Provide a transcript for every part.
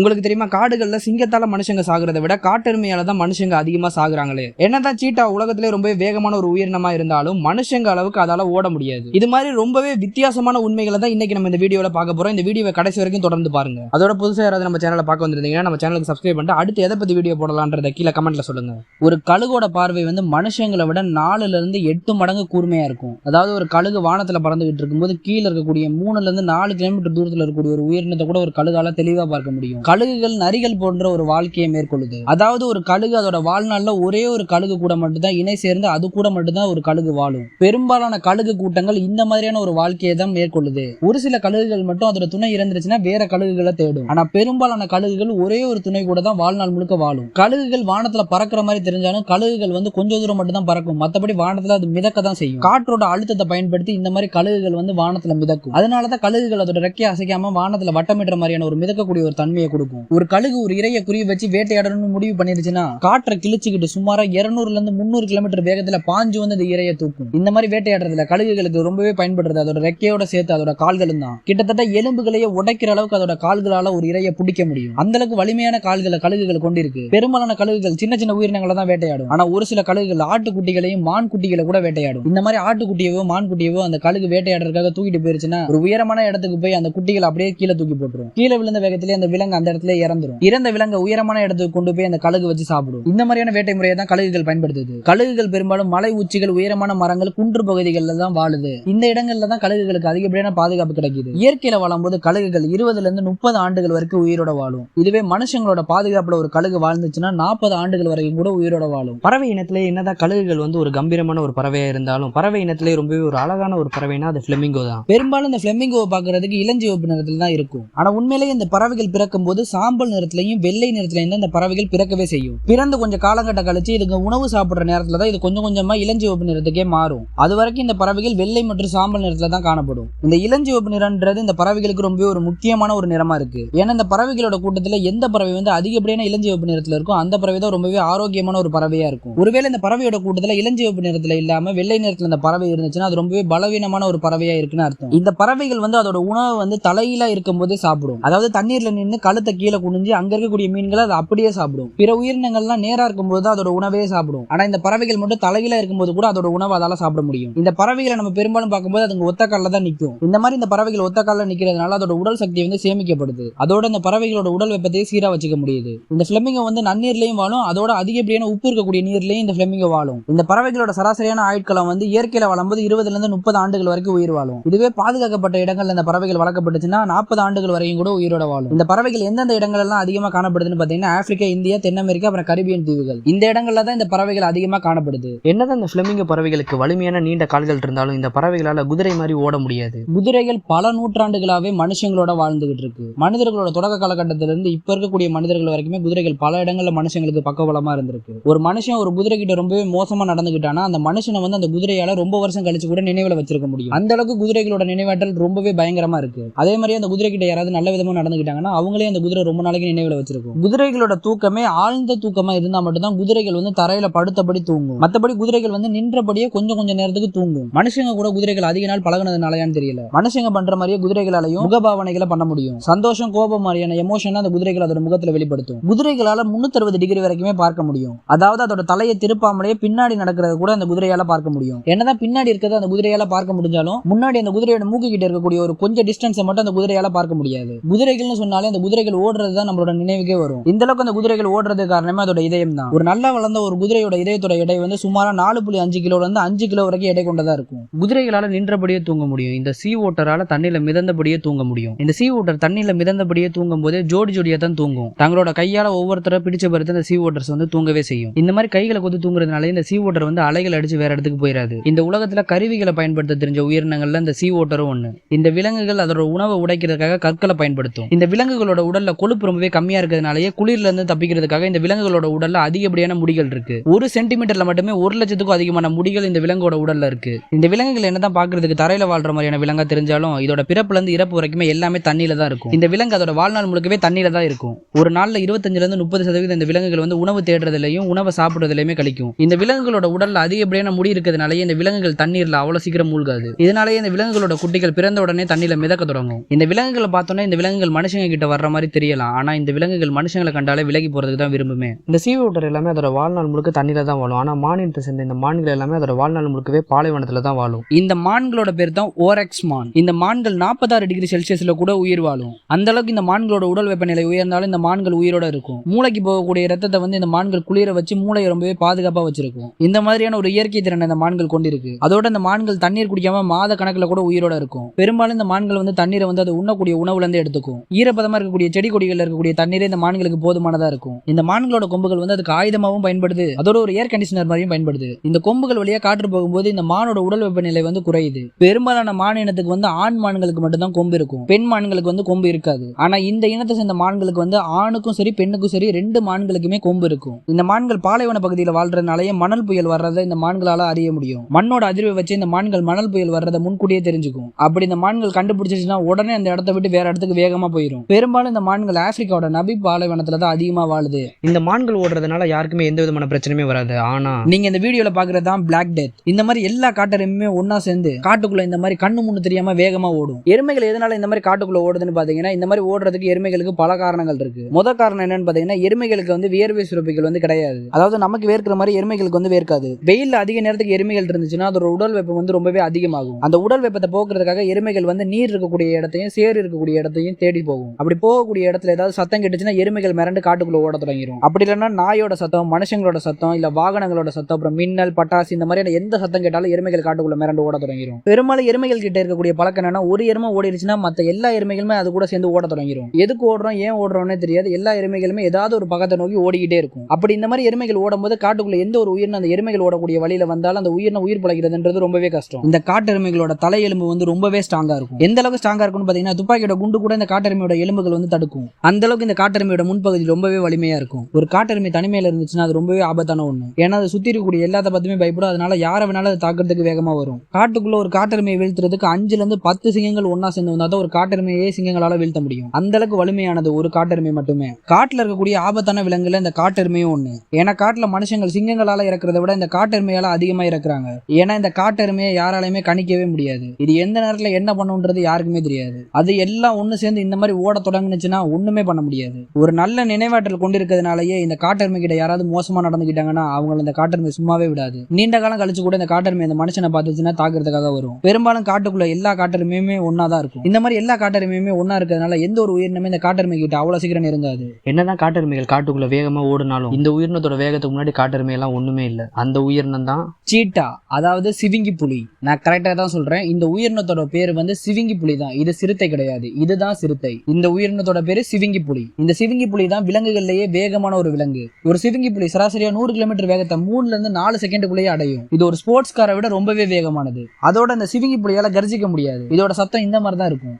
உங்களுக்கு தெரியுமா காடுகள்ல சிங்கத்தால மனுஷங்க சாகுறதை விட காட்டெருமையால தான் மனுஷங்க அதிகமா சாகுறாங்களே. என்னதான் சீட்டா உலகத்திலே ரொம்பவே வேகமான ஒரு உயிரினமா இருந்தாலும் மனுஷங்க அளவுக்கு அதால ஓட முடியாது. இது மாதிரி ரொம்பவே வித்தியாசமான உண்மைகளை தான் இன்னைக்கு நம்ம இந்த வீடியோல பார்க்க போறோம். இந்த வீடியோவை கடைசி வரைக்கும் தொடர்ந்து பாருங்க. அதோட புதுசாக யாராவது நம்ம சேனலை பார்க்க வந்திருந்தீங்கன்னா நம்ம சேனலுக்கு சப்ஸ்கிரைப் பண்ணிட்டு அடுத்து எதை பத்தி வீடியோ போடலான்றத கீழே கமெண்ட்ல சொல்லுங்க. ஒரு கழுகோட பார்வை வந்து மனுஷங்களை விட நாலுல இருந்து எட்டு மடங்கு கூர்மையா இருக்கும். அதாவது ஒரு கழுகு வானத்துல பறந்துகிட்டு இருக்கும்போது கீழே இருக்கக்கூடிய மூணுல இருந்து நாலு கிலோமீட்டர் தூரத்தில் இருக்கக்கூடிய ஒரு உயிரினத்தை கூட ஒரு கழுகால தெளிவா பார்க்க முடியும். கழுகுகள் நரிகள் போன்ற ஒரு வாழ்க்கையை மேற்கொள்ளுது. அதாவது ஒரு கழுகு அதோட வாழ்நாள்ல ஒரே ஒரு கழுகு கூட மட்டும்தான் இணை சேர்ந்து அது கூட மட்டும்தான் ஒரு கழுகு வாழும். பெரும்பாலான கழுகு கூட்டங்கள் இந்த மாதிரியான ஒரு வாழ்க்கையை தான் மேற்கொள்ளுது. ஒரு சில கழுகுகள் மட்டும் அதோட துணை இறந்துருச்சுன்னா வேற கழுகுகளை தேடும். ஆனா பெரும்பாலான கழுகுகள் ஒரே ஒரு துணை கூட தான் வாழ்நாள் முழுக்க வாழும். கழுகுகள் வானத்துல பறக்கிற மாதிரி தெரிஞ்சாலும் கழுகுகள் வந்து கொஞ்ச தூரம் மட்டும் தான் பறக்கும். மற்றபடி வானத்துல அது மிதக்க தான் செய்யும். காற்றோட அழுத்தத்தை பயன்படுத்தி இந்த மாதிரி கழுகுகள் வந்து வானத்துல மிதக்கும். அதனாலதான் கழுகுகள் அதோட ரெக்கையை அசைக்காம வானத்துல வட்டமிடுற மாதிரியான ஒரு மிதக்கக்கூடிய ஒரு தன்மையை கொடுக்கும். ஒரு கழுகு ஒரு இறைய குறி வச்சு வேட்டையாடணும்னு முடிவு பண்ணிருச்சுன்னா காற்றை கிழிச்சுக்கிட்டு சுமாரா இருநூறுல இருந்து முந்நூறு கிலோமீட்டர் வேகத்துல பாஞ்சு வந்து அந்த இறைய தூக்கும். இந்த மாதிரி வேட்டையாடுறதுல கழுகுகளுக்கு ரொம்பவே பயன்படுறது அதோட ரெக்கையோட சேர்த்து அதோட கால்களும் தான். கிட்டத்தட்ட எலும்புகளையே உடைக்கிற அளவுக்கு அதோட கால்களால ஒரு இறைய பிடிக்க முடியும். அந்த அளவுக்கு வலிமையான கால்களை கழுகுகள் கொண்டிருக்கு பெரும்பாலான கழுகுகள் சின்ன சின்ன உயிரினங்களை தான் வேட்டையாடும். ஆனா ஒரு சில கழுகுகள் ஆட்டுக்குட்டிகளையும் மான் குட்டிகளை கூட வேட்டையாடும். இந்த மாதிரி ஆட்டுக்குட்டியவோ மான் குட்டியவோ அந்த கழுகு வேட்டையாடுறதுக்காக தூக்கிட்டு போயிருச்சுன்னா ஒரு உயரமான இடத்துக்கு போய் அந்த குட்டிகளை அப்படியே கீழே தூக்கி போட்டுரும். கீழே விழுந்த வேகத்திலே அந்த விலங்கு அந்த இடத்துல இறந்துரும். இறந்த விலங்கை உயரமான இடத்துக்கு கொண்டு போய் அந்த கழுகு வச்சு சாப்பிடும். இந்த மாதிரியான வேட்டை முறையை தான் கழுகுகள் பயன்படுத்துது. கழுகுகள் பெரும்பாலும் மலை உச்சிகள் உயரமான மரங்கள் குன்று பகுதிகளில் தான் வாழுது. இந்த இடங்கள்ல தான் கழுகுகளுக்கு அதிகப்படியான பாதுகாப்பு கிடைக்குது. இயற்கையில வாழும்போது கழுகுகள் இருபதுல இருந்து முப்பது ஆண்டுகள் வரைக்கும் உயிரோட வாழும். இதுவே மனுஷங்களோட பாதுகாப்புல ஒரு கழுகு வாழ்ந்துச்சுன்னா நாற்பது ஆண்டுகள் வரைக்கும் கூட உயிரோட வாழும். பறவை இனத்திலே என்னதான் கழுகுகள் வந்து ஒரு கம்பீரமான ஒரு பறவையா இருந்தாலும் பறவை இனத்திலே ரொம்பவே ஒரு அழகான ஒரு பறவைனா அது பிளமிங்கோ தான். பெரும்பாலும் இந்த பிளெமிங்கோவை பாக்குறதுக்கு இளஞ்சிவப்பு நிறத்தில் தான் இருக்கும். ஆனா உண்மையிலேயே இந்த பறவைகள் பிறக்கும் போது சாம்பல் நிறத்திலையும் வெள்ளை நிறத்திலையும் தான் இந்த பறவைகள் பிறக்கவே செய்யும். பிறந்து கொஞ்சம் காலங்கட்ட கழிச்சு இதுங்க உணவு சாப்பிடுற நேரத்துல தான் இது கொஞ்சம் கொஞ்சமா இளஞ்சிவப்பு நிறத்துக்கே மாறும். அது வரைக்கும் இந்த பறவைகள் வெள்ளை மற்றும் சாம்பல் நிறத்துல தான் காணப்படும். இந்த இளஞ்சிவப்பு நிறம்ன்றது இந்த பறவைகளுக்கு ரொம்பவே ஒரு முக்கியமான ஒரு நிறமா இருக்கு. ஏன்னா இந்த பறவைகளோட கூட்டத்துல எந்த பறவை வந்து அதிகப்படியான இளஞ்சிவப்பு நிறத்துல இருக்கும் அந்த பறவை தான் ரொம்பவே ஆரோக்கியமான ஒரு பறவையா இருக்கும். ஒருவேளை இந்த பறவையோட கூட்டத்துல இளஞ்சிவப்பு நிறத்துல இல்லாம வெள்ளை நிறத்துல இந்த பறவை இருந்துச்சுன்னா அது ரொம்பவே பலவீனமான ஒரு பறவையா இருக்குன்னு அர்த்தம். இந்த பறவைகள் வந்து அதோட உணவை வந்து தலையில இருக்கும் போதே சாப்பிடும். அதாவது தண்ணீர்ல நின்று கழுத்தை கீழே குனிஞ்சு அங்க இருக்கக்கூடிய மீன்களை அது அப்படியே சாப்பிடும். பிற உயிரினங்கள்லாம் நேரா இருக்கும்போது தான் அதோட உணவே சாப்பிடும். ஆனா இந்த பறவைகள் மட்டும் தலையில இருக்கும்போது கூட அதோட உணவு அதால சாப்பிட முடியும். இந்த பறவைகளை நம்ம பெரும்பாலும் பார்க்கும்போது அதுங்க ஒத்த காலில் தான் நிற்கும் இந்த மாதிரி இந்த பறவைகள் ஒத்த கால்ல நிக்கிறதுனால அதோட உடல் சக்தி வந்து சேமிக்கப்படுது. அதோட இந்த பறவைகளோட உடல் வெப்பத்தை சீரா வச்சுக்க முடியுது. இந்த பிளமிங்க வந்து நன்னீர்லயும் வாழும் அதோட அதிகப்படியான உப்பு இருக்கக்கூடிய நீர்லயும் இந்த பிளமிங்க வாழும். இந்த பறவைகளோட சராசரியான ஆயுட்காலம் வந்து இயற்கையில வளரும்போது இருபதுல இருந்து முப்பது ஆண்டுகள் வரைக்கும் உயிர் வாழும். இதுவே பாதுகாக்கப்பட்ட இடங்கள்ல இந்த பறவைகள் வளர்க்கப்பட்டுச்சுன்னா நாற்பது ஆண்டுகள் வரையும் கூட உயிரோட வாழும். இந்த பறவைகள் எந்தெந்த இடங்கள் எல்லாம் அதிகமா காணப்படுதுன்னு பாத்தீங்கன்னா ஆப்பிரிக்கா இந்தியா தென் அமெரிக்கா அப்புறம் கரிபியன் தீவுகள். இந்த இடங்கள்ல தான் இந்த பறவைகள் அதிகமா காணப்படுது. என்னதான் இந்த பிளமிங்கோ பறவைகளுக்கு வலிமையான நீண்ட கால்கள் இருந்தாலும் இந்த பறவைகளால குதிரை மாதிரி ஓட முடியாது. குதிரைகள் பல நூற்றாண்டுகளாவே மனுஷங்களோட வாழ்ந்துகிட்டு இருக்கு. மனிதர்களோட தொடக்க காலகட்டத்தில இருந்து இப்ப இருக்கக்கூடிய மனிதர்கள் வரைக்குமே குதிரைகள் பல இடங்கள்ல மனுஷங்களுக்கு பக்கபலமா இருந்திருக்கு. ஒரு மனுஷன் ஒரு குதிரை கிட்ட ரொம்பவே மோசமா நடந்துகிட்டானா அந்த மனுஷனை வந்து அந்த குதிரையால ரொம்ப வருஷம் கழிச்சு கூட நினைவுல வச்சிருக்க முடியும். அந்த அளவுக்கு குதிரைகளோட நினைவாற்றல் ரொம்பவே பயங்கரமா இருக்கு. அதே மாதிரி அந்த குதிரை கிட்ட யாராவது நல்ல விதமா நடந்துக்கிட்டாங்கன்னா அவங்களே அந்த குதிரை ரொம்ப நாளைக்கு நினைவுல வச்சிருக்கும். குதிரைகளோட தூக்கமே ஆழ்ந்த தூக்கமா இருந்தா மட்டும்தான் குதிரைகள் வந்து தரையில படுத்தபடி தூங்கும். மத்தபடி குதிரைகள் வந்து நின்றபடியே கொஞ்சம் கொஞ்சம் நேரத்துக்கு தூங்கும். மனுஷங்க கூட குதிரைகள் அதிக நாள் பழகுனதுனாலயான்னு தெரியல. மனுஷங்க பண்ற மாதிரியே குதிரைகளாலையும் முகபாவனைகளை பண்ண முடியும். சந்தோஷம் கோபம் மாதிரியான எமோஷன் அந்த குதிரைகள் அதோட முகத்துல வெளிப்படுத்தும். குதிரைகளால முன்னூத்தி டிகிரி வரைக்குமே பார்க்க முடியும். அதாவது அதோட தலையை திருப்பாமலேயே பின்னாடி நடக்கிறத கூட அந்த குதிரையால பார்க்க முடியும். என்னதான் பின்னாடி இருக்கிறத அந்த குதிரையால பார்க்க முடிஞ்சாலும் முன்னாடி அந்த குதிரையோட மூக்கு கிட்ட இருக்கக்கூடிய ஒரு கொஞ்சம் டிஸ்டன்ஸை மட்டும் அந்த குதிரையால பார்க்க முடியாது. குதிரைகள்னு சொன்னாலே அந்த குதிரைகள் ஓடுறது தான் நம்மளோட நினைவுக்கே வரும். இந்த அளவுக்கு அந்த குதிரைகள் ஓடுறது காரணமே அதோட இதயம் தான். ஒரு நல்லா வளர்ந்த ஒரு குதிரையோட இதயத்தோட எடை வந்து சுமாரா நாலு புள்ளி அஞ்சு கிலோல இருந்து அஞ்சு கிலோ வரைக்கும் எடை கொண்டதா இருக்கும். குதிரைகளால நின்றபடியே தூங்க முடியும். இந்த சீ ஓட்டரால தண்ணியில மிதந்தபடியே தூங்க முடியும். இந்த சீ ஓட்டர் தண்ணியில மிதந்தபடியே தூங்கும் போதே ஜோடி ஜோடியா தான் தூங்கும். தங்களோட கையால ஒவ்வொருத்தரை பிடிச்ச பருத்து இந்த சீ ஓட்டர்ஸ் வந்து தூங்கவே செய்யும். இந்த மாதிரி கைகளை கொத்து தூங்குறதுனால இந்த சீ ஓட்டர் வந்து அலைகள் அடிச்சு வேற இடத்துக்கு போயிடாது இந்த உலகத்துல கருவிகளை பயன்படுத்த தெரிஞ்ச உயிரினங்கள்ல இந்த சீ ஓட்டரும் ஒண்ணு. இந்த விலங்குகள் அதோட உணவை உடைக்கிறதுக்காக கற்களை பயன்படுத்தும். இந்த விலங்குகளோட உடல்ல கொழுப்பு ரொம்பவே கம்மியா இருக்கிறதுனாலயே குளிர்ல இருந்து தப்பிக்கிறதுக்காக இந்த விலங்குகளோட உடல்ல அதிகப்படியான முடிகள் இருக்கு. ஒரு சென்டிமீட்டர்ல மட்டுமே ஒரு லட்சத்துக்கும் அதிகமான முடிகள் இந்த விலங்கோட உடல்ல இருக்கு. இந்த விலங்குகள் என்னதான் பாக்குறதுக்கு தரையில வாழ்ற மாதிரியான விலங்கா தெரிஞ்சாலும் இதோட பிறப்புல இருந்து இறப்பு வரைக்குமே எல்லாமே தண்ணியில தான் இருக்கும். இந்த விலங்கு அதோட வாழ்நாள் முழுக்கவே தண்ணியில தான் இருக்கும். ஒரு நாள்ல இருபத்தஞ்சுல இருந்து முப்பது சதவீதம் இந்த விலங்குகள் வந்து உணவு தேடுறதுலயும் உணவை சாப்பிடுறதுலயுமே கழிக்கும். இந்த விலங்குகளோட உடல்ல அதிகப்படியான முடி இருக்கிறதுனாலயே இந்த விலங்குகள் தண்ணீர்ல அவ்வளவு சீக்கிரம் மூழ்காது. இதனாலேயே இந்த விலங்குகளோட குட்டிகள் பிறந்த உடனே தண்ணியில மிதக்க தொடங்கும். இந்த விலங்குகளை பார்த்தோன்னே இந்த விலங்குகள் மனுஷங்க கிட்ட வர்ற மாதிரி மாதிரி தெரியலாம் ஆனா இந்த விலங்குகள் மனுஷங்களை கண்டாலே விலகி போறதுக்கு தான் விரும்புமே. இந்த சீ ஓட்டர் எல்லாமே அதோட வாழ்நாள் முழுக்க தண்ணியில தான் வாழும். ஆனா மானினத்தை சேர்ந்த இந்த மான்கள் எல்லாமே அதோட வாழ்நாள் முழுக்கவே பாலைவனத்துல தான் வாழும். இந்த மான்களோட பேர் தான் ஓரெக்ஸ் மான். இந்த மான்கள் நாற்பத்தாறு டிகிரி செல்சியஸ்ல கூட உயிர் வாழும். அந்த அளவுக்கு இந்த மான்களோட உடல் வெப்பநிலை உயர்ந்தாலும் இந்த மான்கள் உயிரோட இருக்கும். மூளைக்கு போகக்கூடிய ரத்தத்தை வந்து இந்த மான்கள் குளிர வச்சு மூளையை ரொம்பவே பாதுகாப்பா வச்சிருக்கும். இந்த மாதிரியான ஒரு இயற்கை திறனை இந்த மான்கள் கொண்டிருக்கு. அதோட இந்த மான்கள் தண்ணீர் குடிக்காம மாத கணக்குல கூட உயிரோட இருக்கும். பெரும்பாலும் இந்த மான்கள் வந்து தண்ணீரை வந்து அது உண்ணக்கூடிய உணவுல இருந்து எடுத்துக்கும். ஈரப்பதமா இருக்கக்கூடிய செடி கொடிகளில் இருக்கக்கூடிய தண்ணீரே இந்த மான்களுக்கு போதுமானதா இருக்கும். இந்த மான்களோட கொம்புகள் வந்து அதுக்கு ஆயுதமாகவும் பயன்படுது. அதோட ஒரு ஏர் கண்டிஷனர் மாதிரியும் பயன்படுது. இந்த கொம்புகள் வழியா காற்று போகும்போது இந்த மானோட உடல் வெப்பநிலை வந்து குறையுது. பெரும்பாலான மான இனத்துக்கு வந்து ஆண் மான்களுக்கு மட்டும்தான் கொம்பு இருக்கும். பெண் மான்களுக்கு வந்து கொம்பு இருக்காது. ஆனா இந்த இனத்தை சேர்ந்த மான்களுக்கு வந்து ஆணுக்கும் சரி பெண்ணுக்கும் சரி ரெண்டு மான்களுக்குமே கொம்பு இருக்கும். இந்த மான்கள் பாலைவன பகுதியில் வாழ்றதுனாலயே மணல் புயல் வர்றதை இந்த மான்களால அறிய முடியும். மண்ணோட அதிர்வை வச்சு இந்த மான்கள் மணல் புயல் வர்றதை முன்கூட்டியே தெரிஞ்சுக்கும். அப்படி இந்த மான்கள் கண்டுபிடிச்சிச்சுன்னா உடனே அந்த இடத்த விட்டு வேற இடத்துக்கு வேகமா போயிடும் பெரும்பாலும் இந்த மான்கள் ஆப்பிரிக்காவோட நபி பாலைவனத்துல தான் அதிகமா வாழுது. இந்த மான்கள் ஓடுறதுனால யாருக்குமே எந்த விதமான பிரச்சனையுமே வராது. ஆனா நீங்க இந்த வீடியோல பாக்குறது தான் பிளாக் டெத் இந்த மாதிரி எல்லா காட்டெருமையுமே ஒண்ணா சேர்ந்து காட்டுக்குள்ள இந்த மாதிரி கண்ணு முன்னு தெரியாம வேகமா ஓடும். எருமைகள் எதனால இந்த மாதிரி காட்டுக்குள்ள ஓடுதுன்னு பாத்தீங்கன்னா இந்த மாதிரி ஓடுறதுக்கு எருமைகளுக்கு பல காரணங்கள் இருக்கு. முத காரணம் என்னன்னு பாத்தீங்கன்னா எருமைகளுக்கு வந்து வியர்வை சுரப்பிகள் வந்து கிடையாது. அதாவது நமக்கு வேர்க்கிற மாதிரி எருமைகளுக்கு வந்து வேர்க்காது. வெயில்ல அதிக நேரத்துக்கு எருமைகள் இருந்துச்சுன்னா அதோட உடல் வெப்பம் வந்து ரொம்பவே அதிகமாகும். அந்த உடல் வெப்பத்தை போக்குறதுக்காக எருமைகள் வந்து நீர் இருக்கக்கூடிய இடத்தையும் சேறு இருக்கக்கூடிய இடத்தையும் தேடி போகும். அப்படி போகக்கூடிய இடத்துல ஏதாவது சத்தம் கேட்டுச்சுன்னா எருமைகள் மிரண்டு காட்டுக்குள்ள ஓட தொடங்கிடும் அப்படி இல்லைன்னா நாயோட சத்தம் மனுஷங்களோட சத்தம் இல்ல வாகனங்களோட சத்தம் அப்புறம் மின்னல் பட்டாசு இந்த மாதிரியான எந்த சத்தம் கேட்டாலும் எருமைகள் காட்டுக்குள்ள மிரண்டு ஓட தொடங்கிடும் பெரும்பாலும் எருமைகள் கிட்ட இருக்கக்கூடிய பழக்கம் என்னன்னா ஒரு எருமை ஓடிடுச்சுன்னா மத்த எல்லா எருமைகளுமே அது கூட சேர்ந்து ஓட தொடங்கிடும் எதுக்கு ஓடுறோம் ஏன் ஓடுறோம்னே தெரியாது. எல்லா எருமைகளுமே ஏதாவது ஒரு பக்கத்தை நோக்கி ஓடிக்கிட்டே இருக்கும். அப்படி இந்த மாதிரி எருமைகள் ஓடும்போது காட்டுக்குள்ள எந்த ஒரு உயிரினம் அந்த எருமைகள் ஓடக்கூடிய வழியில வந்தாலும் அந்த உயிரின உயிர் பழகிறதுன்றது ரொம்பவே கஷ்டம். இந்த காட்டு எருமைகளோட தலை எலும்பு வந்து ரொம்பவே ஸ்ட்ராங்கா இருக்கும். எந்த அளவுக்கு ஸ்ட்ராங்கா இருக்கும்னு பாத்தீங்கன்னா துப்பாக்கியோட குண்டு கூட இந்த காட்டெருமையோட எலும்புகள் வந்து தடுக்கும். அந்த அளவுக்கு இந்த காட்டெருமையோட முன்பகுதி ரொம்பவே வலிமையா இருக்கும். ஒரு காட்டெருமை தனிமையில இருந்துச்சுன்னா அது ரொம்பவே ஆபத்தான ஒண்ணு. ஏன்னா அது சுத்தி இருக்கக்கூடிய எல்லாத்த பத்தியுமே பயப்படும். அதனால யாரை வேணாலும் அதை தாக்குறதுக்கு வேகமா வரும். காட்டுக்குள்ள ஒரு காட்டெருமையை வீழ்த்துறதுக்கு அஞ்சுல இருந்து பத்து சிங்கங்கள் ஒன்னா சேர்ந்து வந்தா தான் ஒரு காட்டெருமையே சிங்கங்களால வீழ்த்த முடியும். அந்த அளவுக்கு வலிமையானது ஒரு காட்டெருமை மட்டுமே. காட்டுல இருக்கக்கூடிய ஆபத்தான விலங்குல இந்த காட்டெருமையும் ஒண்ணு. ஏன்னா காட்டுல மனுஷங்கள் சிங்கங்களால இறக்குறத விட இந்த காட்டெருமையால அதிகமா இறக்குறாங்க. ஏன்னா இந்த காட்டெருமையை யாராலையுமே கணிக்கவே முடியாது. இது எந்த நேரத்துல என்ன பண்ணுன்றது யாருக்குமே தெரியாது. அது எல்லாம் ஒண்ணு சேர்ந்து இந்த மாதிரி ஓட தொடங்குனுச்சுன்னா ஒண்ணுமே பண்ண முடியாது. ஒரு நல்ல நினைவாற்றல் கொண்டிருக்கிறதுனாலயே இந்த காட்டெருமை கிட்ட யாராவது மோசமா நடந்துக்கிட்டாங்கன்னா அவங்கள இந்த காட்டெருமை சும்மாவே விடாது. நீண்ட காலம் கழிச்சு கூட இந்த காட்டெருமை இந்த மனுஷனை பார்த்துச்சுன்னா தாக்குறதுக்காக வரும். பெரும்பாலும் காட்டுக்குள்ள எல்லா காட்டெருமையுமே ஒன்னா தான் இருக்கும். இந்த மாதிரி எல்லா காட்டெருமையுமே ஒன்னா இருக்கிறதுனால எந்த ஒரு உயிரினமே இந்த காட்டெருமை கிட்ட அவ்வளவு சீக்கிரம் நெருங்காது. என்னதான் காட்டெருமைகள் காட்டுக்குள்ள வேகமா ஓடினாலும் இந்த உயிரினத்தோட வேகத்துக்கு முன்னாடி காட்டெருமை எல்லாம் ஒண்ணுமே இல்ல. அந்த உயிரினம் தான் சீட்டா அதாவது சிவிங்கி புலி. நான் கரெக்டா தான் சொல்றேன். இந்த உயிரினத்தோட பேர் வந்து சிவிங்கி புலி தான் இது சிறுத்தை கிடையாது. இதுதான் சிறுத்தை. இந்த உயிரினத்தோட பேரு சிவிங்கி புலி. இந்த சிவிங்கி புலி தான் விலங்குகள்லயே வேகமான ஒரு விலங்கு. ஒரு சிவிங்கி புலி சராசரியா நூறு கிலோமீட்டர் வேகத்தை மூணுல இருந்து நாலு செகண்டுக்குள்ளேயே அடையும். இது ஒரு ஸ்போர்ட்ஸ் காரை விட ரொம்பவே வேகமானது. அதோட இந்த சிவிங்கி புலியால கர்ஜிக்க முடியாது. இதோட சத்தம் இந்த மாதிரி தான் இருக்கும்.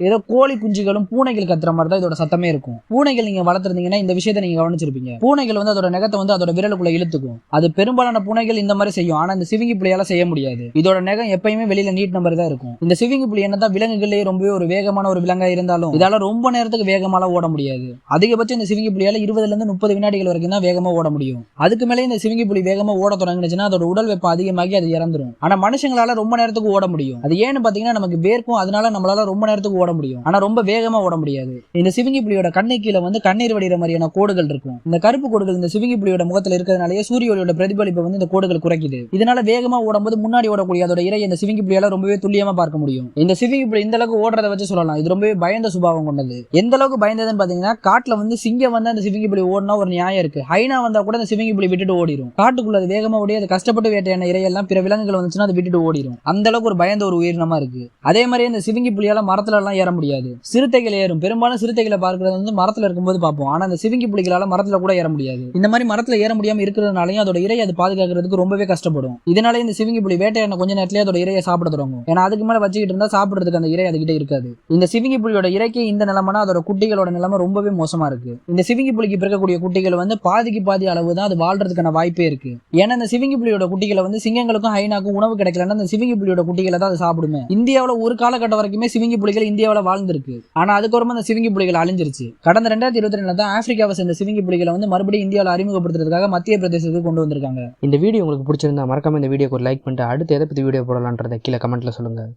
ஏதோ கோழி குஞ்சுகளும் பூனைகள் கத்துற மாதிரி தான் இதோட சத்தமே இருக்கும். பூனைகள் நீங்க வளர்த்துருந்தீங்கன்னா இந்த விஷயத்தை நீங்க கவனிச்சிருப்பீங்க. பூனைகள் வந்து அதோட நகத்தை வந்து அதோட விரலுக்குள்ள இழுத்துக்கும். அது பெரும்பாலான பூனைகள் இந்த மாதிரி செய்யும். ஆனா இந்த சிவிங்கி புலியால செய்ய முடியாது. இதோட நகம் எப்பயுமே வெளியில நீட் நம்பர் தான் இருக்கும். இந்த சிவிங்கி புலி என்னதான் விலங்குகளே ரொம்பவே ஒரு வேகமான ஒரு விலங்கா இருந்தாலும் இதால ரொம்ப நேரத்துக்கு வேகமால ஓட முடியாது. அதிகபட்சம் இந்த சிவிங்கி புலியால இருபதுல இருந்து முப்பது வினாடிகள் வரைக்கும் தான் வேகமா ஓட முடியும். அதுக்கு மேலே இந்த சிவிங்கி புலி வேகமா ஓட தொடங்குனுச்சுன்னா அதோட உடல் வெப்பம் அதிகமாகி அது இறந்துரும். ஆனா மனுஷங்களால ரொம்ப நேரத்துக்கு ஓட முடியும். அது ஏன்னு பாத்தீங்கன்னா நமக்கு வேர்க்கும். அதனால நம்மளால ரொம்ப நேரத்துக்கு ஓட முடியும். ஆனா ரொம்ப வேகமா ஓட முடியாது. இந்த சிவிங்கி புலியோட கண்ணை கீழே வந்து கண்ணீர் வடிகிற மாதிரியான கோடுகள் இருக்கும். இந்த கருப்பு கோடுகள் இந்த சிவிங்கி புலியோட முகத்துல இருக்கிறதுனாலயே சூரிய ஒளியோட பிரதிபலிப்பை வந்து இந்த கோடுகள் குறைக்குது. இதனால வேகமா ஓடும்போது முன்னாடி ஓடக்கூடிய அதோட இறை இந்த சிவிங்கி புலியால ரொம்பவே துல்லியமா பார்க்க முடியும். இந்த சிவிங்கி புலி இந்த அளவுக்கு ஓடுறத வச்சு சொல்லலாம். இது ரொம்பவே பயந்த சுபாவம் கொண்டது. எந்த அளவுக்கு பயந்ததுன்னு பாத்தீங்கன்னா காட்டுல வந்து சிங்கம் வந்து அந்த சிவிங்கி புலி ஓடினா ஒரு நியாயம் இருக்கு. ஹைனா வந்தா கூட அந்த சிவிங்கி புலி விட்டுட்டு ஓடிடும் காட்டுக்குள்ள அது வேகமா ஓடி அது கஷ்டப்பட்டு வேட்டையான இறையெல்லாம் பிற விலங்குகள் வந்துச்சுன்னா அது விட்டுட்டு ஓடிடும் அந்த அளவுக்கு ஒரு பயந்த ஒரு உயிரினமா இருக்கு. அதே மாதிரி இந்த சிவிங்கி புலியால மரத்துல எல்லாம் ஏற முடியாது. சிறுத்தைகள் ஏறும். பெரும்பாலும் சிறுத்தைகளை பார்க்கறது வந்து மரத்துல இருக்கும்போது பார்ப்போம். ஆனா அந்த சிவிங்கி புலிகளால மரத்துல கூட ஏற முடியாது. இந்த மாதிரி மரத்துல ஏற முடியாம இருக்கிறதுனாலயும் அதோட இறை அது பாதுகாக்கிறதுக்கு ரொம்பவே கஷ்டப்படும். இதனால இந்த சிவிங்கி புலி வேட்டையான கொஞ்ச நேரத்திலேயே அதோட இறையை சாப்பிட தொடங்கும். ஏன்னா அதுக்கு மேல வச்சுக்கிட்டு இருந்தா சாப்பிடுறதுக்கு அந்த இறை அதுகிட்ட இருக்காது. இந்த சிவிங்கி புலியோட இறைக்கு இந்த நிலமனா அதோட குட்டிகளோட நிலைமை ரொம்பவே மோசமா இருக்கு. இந்த சிவிங்கி புலிக்கு பிறக்கக்கூடிய குட்டிகள் வந்து பாதிக்கு பாதி அளவு தான் அது வாழ்றதுக்கான வாய்ப்பே இருக்கு. ஏன்னா இந்த சிவிங்கி புலியோட குட்டிகளை வந்து சிங்கங்களுக்கும் ஹைனாக்கும் உணவு கிடைக்கலன்னா அந்த சிவிங்கி புலியோட குட்டிகளை தான் அது சாப்பிடுமே. இந்தியாவுல ஒரு காலகட்டம் வரைக்குமே சிவிங்கி புலிகள் இந்தியா இந்தியாவில் வாழ்ந்திருக்கு. ஆனா அதுக்கப்புறமா அந்த சிவிங்கி புலிகள் அழிஞ்சிருச்சு. கடந்த ரெண்டாயிரத்தி இருபத்தி ரெண்டுல தான் ஆப்பிரிக்காவை சேர்ந்த சிவிங்கி புலிகளை வந்து மறுபடியும் இந்தியாவில் அறிமுகப்படுத்துறதுக்காக மத்திய பிரதேசத்துக்கு கொண்டு வந்திருக்காங்க. இந்த வீடியோ உங்களுக்கு பிடிச்சிருந்தா மறக்காம இந்த வீடியோக்கு ஒரு லைக் பண்ணிட்டு அடுத்து எதை பற்றி வீடியோ போடலான்றதை கீழே கமெண்ட்டில் சொல்லுங்கள்